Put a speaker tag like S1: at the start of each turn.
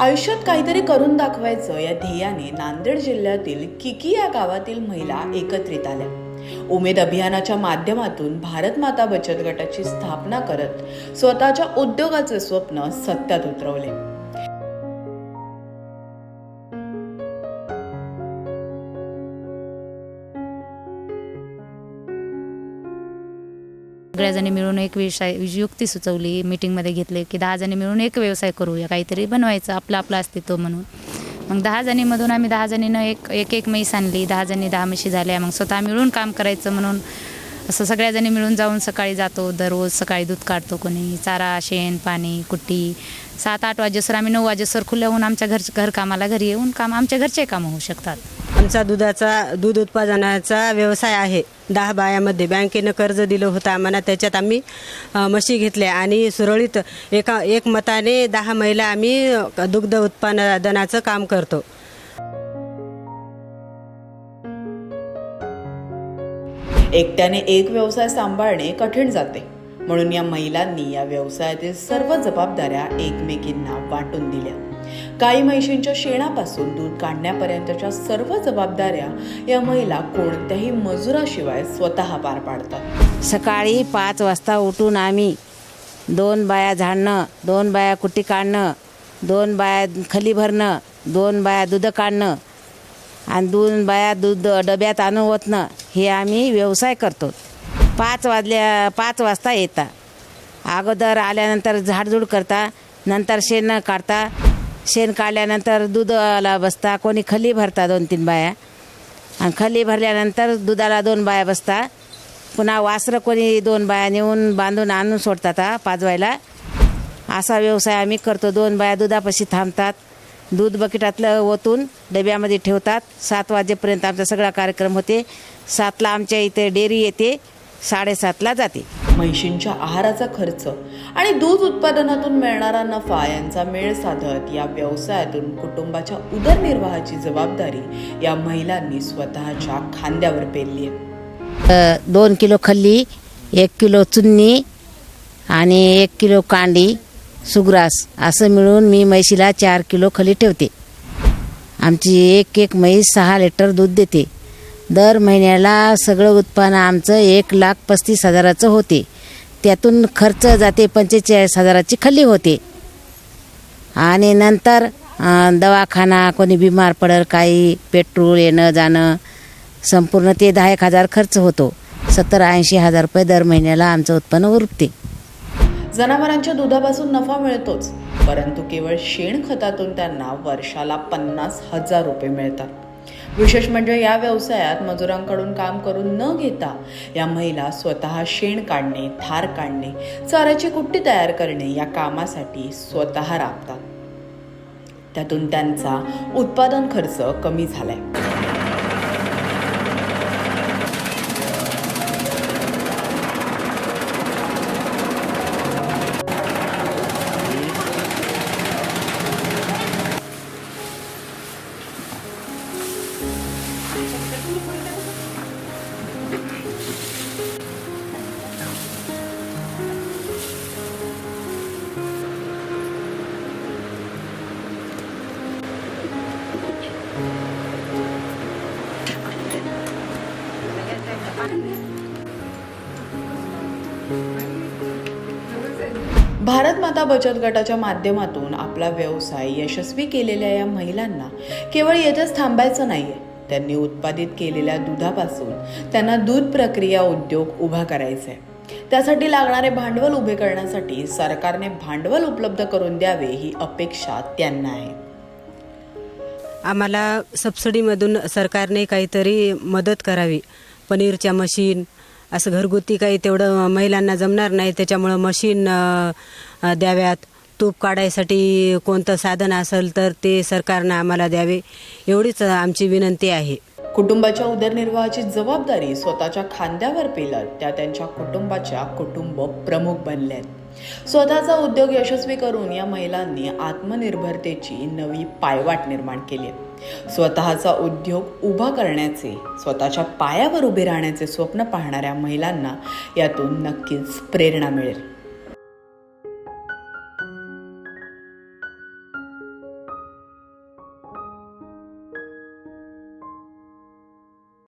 S1: आयुष्यात काहीतरी करून दाखवायचं या ध्येयाने नांदेड जिल्ह्यातील किकी या गावातील महिला एकत्रित आल्या. उमेद अभियानाच्या माध्यमातून भारत माता बचत गटाची स्थापना करत स्वतःच्या उद्योगाचे स्वप्न सत्यात उतरवले.
S2: सगळ्याजणी मिळून एक व्यवसाय युक्ती सुचवली मीटिंगमध्ये घेतले की दहा जणी मिळून एक व्यवसाय करूया काहीतरी बनवायचं आपलं आपलं अस्तित्व म्हणून. मग दहा जणीमधून आम्ही दहा जणीनं एक एक एक म्हैस आणली दहा जणी दहा म्हशी झाल्या मग स्वतः मिळून काम करायचं म्हणून असं सगळ्याजणी मिळून जाऊन सकाळी जातो दररोज सकाळी दूध काढतो कोणी चारा शेण पाणी कुट्टी. सात आठ वाजेसर आम्ही नऊ वाजेसर खुल्या होऊन आमच्या घर घरकामाला घरी येऊन काम आमच्या घरचे कामं होऊ शकतात.
S3: आमचा दुधाचा दूध उत्पादनाचा व्यवसाय आहे. दहा बायामध्ये बँकेनं कर्ज दिलं होतं आम्हाला त्याच्यात आम्ही म्हशी घेतल्या आणि सुरळीत एका एक मताने दहा महिला आम्ही दुग्ध उत्पादनाचं काम करतो.
S1: एकट्याने एक व्यवसाय सांभाळणे कठीण जाते. म्हणून या महिलांनी या व्यवसायातील सर्व जबाबदाऱ्या एकमेकींना वाटून दिल्या. गाई म्हैशींच्या शेणापासून दूध काढण्यापर्यंतच्या सर्व जबाबदाऱ्या या महिला कोणत्याही मजुराशिवाय स्वतः पार पाडतात.
S4: सकाळी पाच वाजता उठून आम्ही दोन बाया झाडणं दोन बाया कुट्टी काढणं दोन बाया खली भरणं दोन बाया दूध काढणं आणि दोन बाया दूध डब्यात आणून ओतणं हे आम्ही व्यवसाय करतो. पाच वाजल्या पाच वाजता येता. अगोदर आल्यानंतर झाडझूड करता नंतर शेण काढता शेण काढल्यानंतर दुधाला बसता कोणी खली भरता दोन तीन बाया. आणि खली भरल्यानंतर दुधाला दोन बाया बसता. पुन्हा वासरं कोणी दोन बाया नेऊन बांधून आणून सोडतात हा, पाजवायला. असा व्यवसाय आम्ही करतो. दोन बाया दुधापाशी थांबतात. दूध बकेटातलं ओतून डब्यामध्ये ठेवतात. सात वाजेपर्यंत आमचा सगळा कार्यक्रम होते. सातला आमच्या इथे डेअरी येते. साडेसातला जाते.
S1: म्हैशींच्या आहाराचा खर्च आणि दूध उत्पादनातून मिळणारा नफा यांचा मेळ साधत या व्यवसायातून कुटुंबाच्या उदरनिर्वाहाची जबाबदारी या महिलांनी स्वतःच्या खांद्यावर पेरली आहे.
S4: दोन किलो खल्ली एक किलो चुन्नी आणि एक किलो कांडी सुग्रास असं मिळून मी म्हैशीला चार किलो खली ठेवते. आमची एक एक म्हैस सहा लिटर दूध देते. दर महिन्याला सगळं उत्पन्न आमचं एक लाख पस्तीस हजाराचं होते. त्यातून खर्च जाते पंचेचाळीस हजाराची खल्ली होते. आणि नंतर दवाखाना कोणी बिमार पडल काही पेट्रोल येणं जाणं संपूर्ण ते दहा एक हजार खर्च होतो. सत्तर ऐंशी हजार रुपये दर महिन्याला आमचं उत्पन्न उरते.
S1: जनावरांच्या दुधापासून नफा मिळतोच परंतु केवळ शेण खतातून त्यांना वर्षाला पन्नास हजार रुपये मिळतात. विशेष म्हणजे या व्यवसायात मजुरांकडून काम करून न घेता या महिला स्वतः शेण काढणे थार काढणे चाऱ्याची कुट्टी तयार करणे या कामासाठी स्वतः राबतात. त्यातून त्यांचा उत्पादन खर्च कमी झालाय. भारत माता बचत गटाच्या माध्यमातून आपला व्यवसाय यशस्वी केलेल्या या महिलांना केवळ येथेच थांबायचं नाहीये. त्यांनी उत्पादित केलेल्या दुधापासून त्यांना दूध प्रक्रिया उद्योग उभा करायचा आहे त्यासाठी लागणारे भांडवल उभे करण्यासाठी सरकारने भांडवल उपलब्ध करून द्यावे ही अपेक्षा त्यांना आहे.
S3: आम्हाला सबसिडीमधून सरकारने काहीतरी मदत करावी. पनीरच्या मशीन असं घरगुती काही तेवढं महिलांना जमणार नाही. त्याच्यामुळं मशीन द्याव्यात. तूप काढायसाठी कोणतं साधन असेल तर ते सरकारनं आम्हाला द्यावे. एवढीच आमची विनंती आहे.
S1: कुटुंबाच्या उदरनिर्वाहाची जबाबदारी स्वतःच्या खांद्यावर पेलत त्या त्यांच्या कुटुंबाच्या कुटुंब प्रमुख बनल्या आहेत स्वतःचा उद्योग यशस्वी करून या महिलांनी आत्मनिर्भरतेची नवी पायवाट निर्माण केली आहे. स्वतःचा उद्योग उभा करण्याचे स्वतःच्या पायावर उभे राहण्याचे स्वप्न पाहणाऱ्या महिलांना यातून नक्कीच प्रेरणा मिळेल.